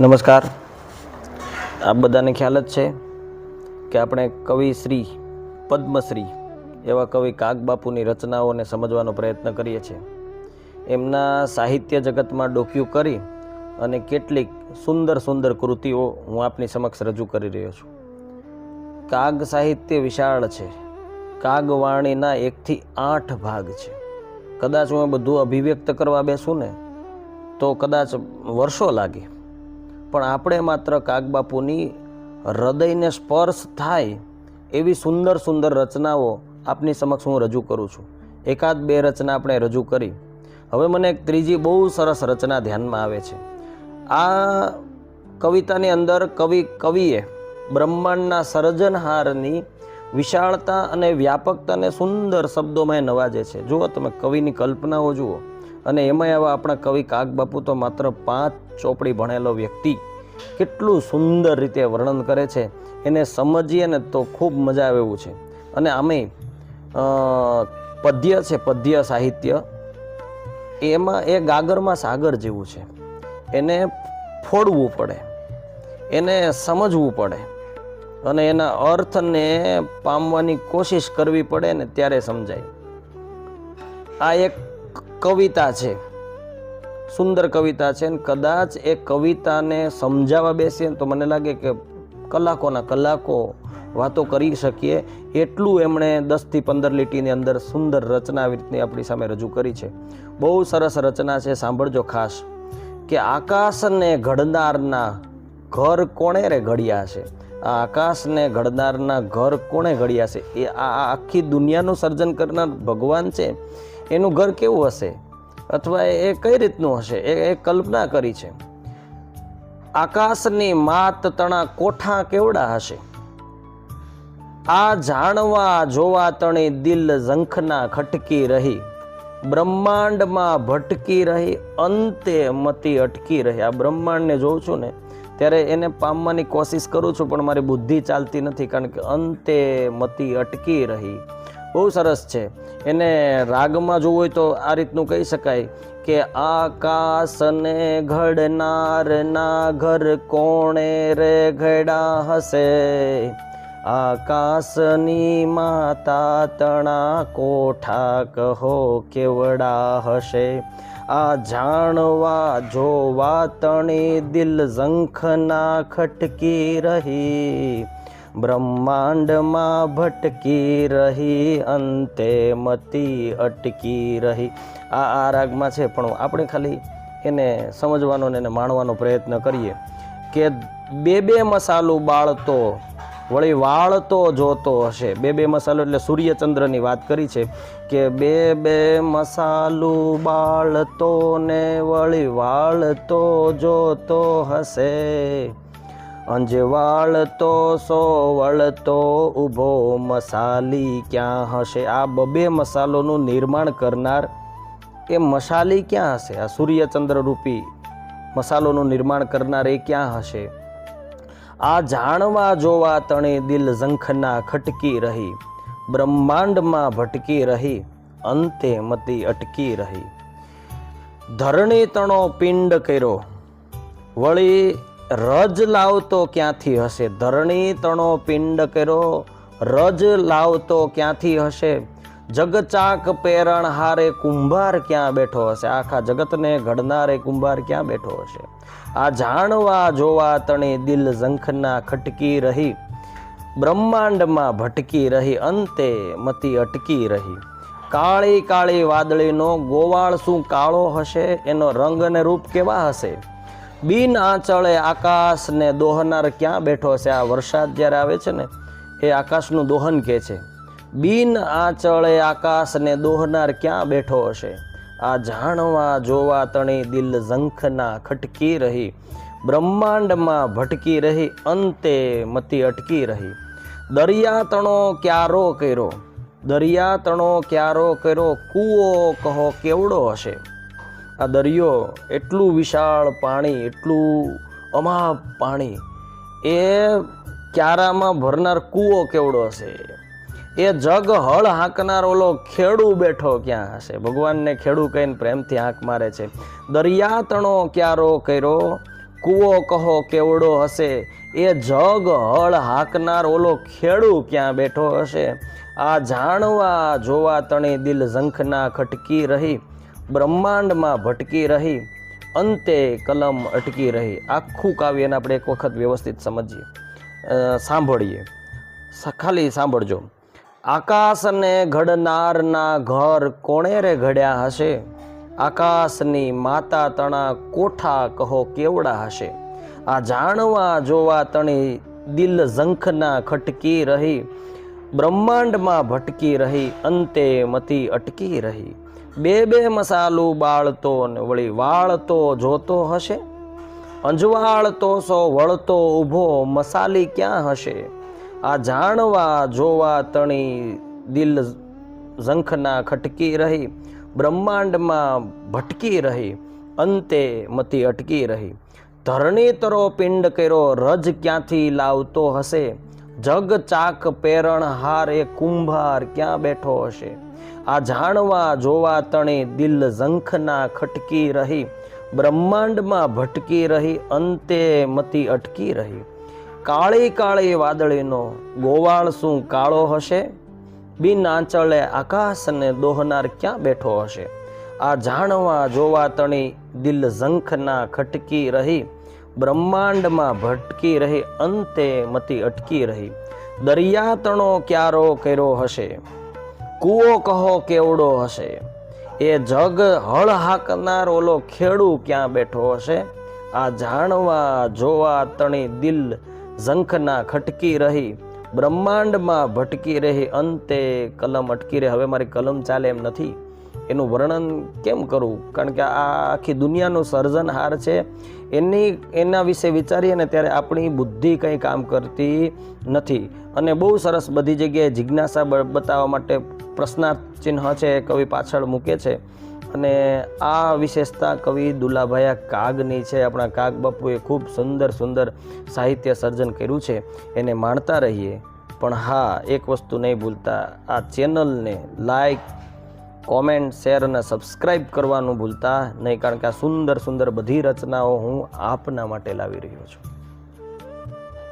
નમસ્કાર. આપ બધાને ખ્યાલ જ છે કે આપણે કવિશ્રી પદ્મશ્રી એવા કવિ કાગબાપુની રચનાઓને સમજવાનો પ્રયત્ન કરીએ છીએ. એમના સાહિત્ય જગતમાં ડોક્યુ કરી અને કેટલીક સુંદર સુંદર કૃતિઓ હું આપની સમક્ષ રજૂ કરી રહ્યો છું. કાગ સાહિત્ય વિશાળ છે. કાગવાણીના એકથી આઠ ભાગ છે. કદાચ હું બધું અભિવ્યક્ત કરવા બેસું ને, તો કદાચ વર્ષો લાગે. પણ આપણે માત્ર કાગબાપુની હૃદયને સ્પર્શ થાય એવી સુંદર સુંદર રચનાઓ આપની સમક્ષ હું રજૂ કરું છું. એકાદ બે રચના આપણે રજૂ કરી. હવે મને એક ત્રીજી બહુ સરસ રચના ધ્યાનમાં આવે છે. આ કવિતાની અંદર કવિ, કવિએ બ્રહ્માંડના સર્જનહારની વિશાળતા અને વ્યાપકતાને સુંદર શબ્દોમાં નવાજે છે. જુઓ તમે કવિની કલ્પનાઓ જુઓ. અને એમાંય આવા આપણા કવિ કાગબાપુ તો માત્ર પાંચ ચોપડી ભણેલો વ્યક્તિ. કેટલું સુંદર રીતે વર્ણન કરે છે. એને સમજીએ ને તો ખૂબ મજા આવે એવું છે. અને આમે પદ્ય છે, પદ્ય સાહિત્ય. એમાં એ ગાગરમાં સાગર જેવું છે. એને ફોડવું પડે. એને સમજવું પડે. અને એના અર્થને પામવાની કોશિશ કરવી પડે ને ત્યારે સમજાય. આ એક કવિતા છે. સુંદર કવિતા છે ને કદાચ એ કવિતાને સમજાવવા બેસીએ તો મને લાગે કે કલાકોના કલાકો વાતો કરી શકીએ. એટલું એમણે દસથી પંદર લીટીની અંદર સુંદર રચના આવી રીતની આપણી સામે રજૂ કરી છે. બહુ સરસ રચના છે, સાંભળજો ખાસ, કે આકાશને ઘડનારના ઘર કોણે રે ઘડ્યા છે? આ આકાશને ઘડનારના ઘર કોણે ઘડ્યા છે? એ આ આખી દુનિયાનું સર્જન કરનાર ભગવાન છે. એનું ઘર કેવું હશે? અથવા એ કઈ રીતનું હશે? એ એ કલ્પના કરી છે. આકાશની માત તણા કોઠા કેવડા હશે? આ જાણવા જોવા તણી દિલ ઝંખના ખટકી રહી. બ્રહ્માંડમાં ભટકી રહી, અંતે મતી અટકી રહી. આ બ્રહ્માંડને જોઉં છું ને, ત્યારે એને પામવાની કોશિશ કરું છું, પણ મારી બુદ્ધિ ચાલતી નથી, કારણ કે અંતે મતી અટકી રહી. બહુ સરસ છે. એને રાગમાં જોવું હોય તો આ રીતનું કહી શકાય કે આકાશને ઘડનારના ઘર કોણે રે ઘડા હશે? આકાશની માતા તણા કોઠા કહો કેવડા હશે? આ જાણવા જોવા તણી દિલ ઝંખના ખટકી રહી. બ્રહ્માંડમાં ભટકી રહી, અંતે મતી અટકી રહી. આ આ રાગમાં છે, પણ આપણે ખાલી એને સમજવાનો ને એને માણવાનો પ્રયત્ન કરીએ કે બે બે મસાલું બાળતો, વળી વાળતો જોતો હશે. બે બે મસાલો એટલે સૂર્યચંદ્રની વાત કરી છે કે બે બે મસાલું બાળતો ને વળી વાળતો જોતો હશે. અંજવાળતો સો વળતો, ઊભો મસાલી ક્યાં હશે? આ બબે મસાલોનું નિર્માણ કરનાર એ મસાલી ક્યાં હશે? આ સૂર્યચંદ્ર રૂપી મસાલોનું નિર્માણ કરનાર એ ક્યાં હશે? આ જાણવા જોવા તણે દિલ ઝંખના ખટકી રહી, બ્રહ્માંડમાં ભટકી રહી, અંતે મતી અટકી રહી. ધરણી તણો પિંડ કર્યો, વળી રજ લાવતો ક્યાંથી હશે? ધરણી તણો પિંડ કર્યો. રજ લાવતો ક્યાંથી હશે? જગચાક પેરણ હારે કુંભાર ક્યાં બેઠો હશે? આખા જગતને ઘડનારે કુંભાર ક્યાં બેઠો હશે? આ જાણવા જોવા તણી દિલ ઝંખના ખટકી રહી. બ્રહ્માંડમાં ભટકી રહી, અંતે મતી અટકી રહી. કાળી કાળી વાદળીનો ગોવાળ શું કાળો હશે? એનો રંગ અને રૂપ કેવા હશે? બિન આંચળે આકાશને દોહનાર ક્યાં બેઠો હશે આ વરસાદ જ્યારે આવે છે ને, એ આકાશનું દોહન કહે છે. બિન આંચળે આકાશને દોહનાર ક્યાં બેઠો હશે? આ જાણવા જોવા તણી દિલ ઝંખના ખટકી રહી. બ્રહ્માંડમાં ભટકી રહી, અંતે મતી અટકી રહી. દરિયા તણો ક્યારો કર્યો? દરિયા તણો ક્યારો કર્યો? કૂવો કહો કેવડો હશે? આ દરિયો એટલું વિશાળ પાણી, એટલું અમાપ પાણી, એ ક્યારામાં ભરનાર કૂવો કેવડો હશે? એ જગ હળ હાંકનાર ઓલો ખેડૂ બેઠો ક્યાં હશે? ભગવાનને ખેડૂ કહીને પ્રેમથી હાંક મારે છે. દરિયા તણો ક્યારો કર્યો? કૂવો કહો કેવડો હશે? એ જગ હળ હાંકનાર ઓલો ખેડૂ ક્યાં બેઠો હશે? આ જાણવા જોવા તણી દિલ ઝંખના ખટકી રહી. બ્રહ્માંડમાં ભટકી રહી, અંતે કલમ અટકી રહી. આખું કાવ્યને આપણે એક વખત વ્યવસ્થિત સમજીએ. સાંભળીએ. ખાલી સાંભળજો. આકાશને ઘડનારના ઘર કોણે રે ઘડ્યા હશે? આકાશની માતા તણા કોઠા કહો કેવડા હશે? આ જાણવા જોવા તણી દિલ ઝંખના ખટકી રહી. બ્રહ્માંડમાં ભટકી રહી, અંતે મતી અટકી રહી. બે બે મસાલું બાળતો ને વળી વાળતો જોતો હશે? અંજવાળતો સો વળતો ઊભો મસાલી ક્યાં હશે? આ જાણવા જોવા તણી દિલ ઝંખના ખટકી રહી, બ્રહ્માંડમાં ભટકી રહી, અંતે મતી અટકી રહી. ધરણી તરો પિંડ કર્યો, રજ ક્યાંથી લાવતો હશે? જગ ચાક પેરણ હાર એ કુંભાર ક્યાં બેઠો હશે? આ જાણવા જોવા તણી દિલ ઝંખના ખટકી રહી. બ્રહ્માંડમાં ભટકી રહી, અંતે મતી અટકી રહી. કાળી કાળી વાદળીનો ગોવાળ શું કાળો હશે? બિન આંચળે આકાશને દોહનાર ક્યાં બેઠો હશે? આ જાણવા જોવા તણી દિલ ઝંખના ખટકી રહી. બ્રહ્માંડમાં ભટકી રહી, અંતે મતી અટકી રહી. દરિયા તણો ક્યારો કર્યો હશે? કૂવો કહો કેવડો હશે? એ જગ હળ હાકનાર ઓલો ખેડૂ ક્યાં બેઠો હશે? આ જાણવા, જોવા તણી દિલ ઝંખના ખટકી રહી. બ્રહ્માંડમાં ભટકી રહી, અંતે કલમ અટકી રહી. હવે મારી કલમ ચાલે એમ નથી. એનું વર્ણન કેમ કરું? કારણ કે આ આખી દુનિયાનું સર્જનહાર છે. એની, એના વિશે વિચારીએ ને ત્યારે આપણી બુદ્ધિ કંઈ કામ કરતી નથી. અને બહુ સરસ બધી જગ્યાએ જિજ્ઞાસા બતાવવા માટે પ્રશ્નાર્થ ચિહ્ન છે કવિ પાછળ મૂકે છે. અને આ વિશેષતા કવિ દુલાભાયા કાગની છે. આપણા કાગ બાપુએ ખૂબ સુંદર સુંદર સાહિત્ય સર્જન કર્યું છે. એને માણતા રહીએ. પણ હા, એક વસ્તુ નહીં ભૂલતા. આ ચેનલને લાઈક કોમેન્ટ, શેર અને સબસ્ક્રાઈબ કરવાનું ભૂલતા નહીં, કારણ કે આ સુંદર સુંદર બધી રચનાઓ હું આપના માટે લાવી રહ્યો છું.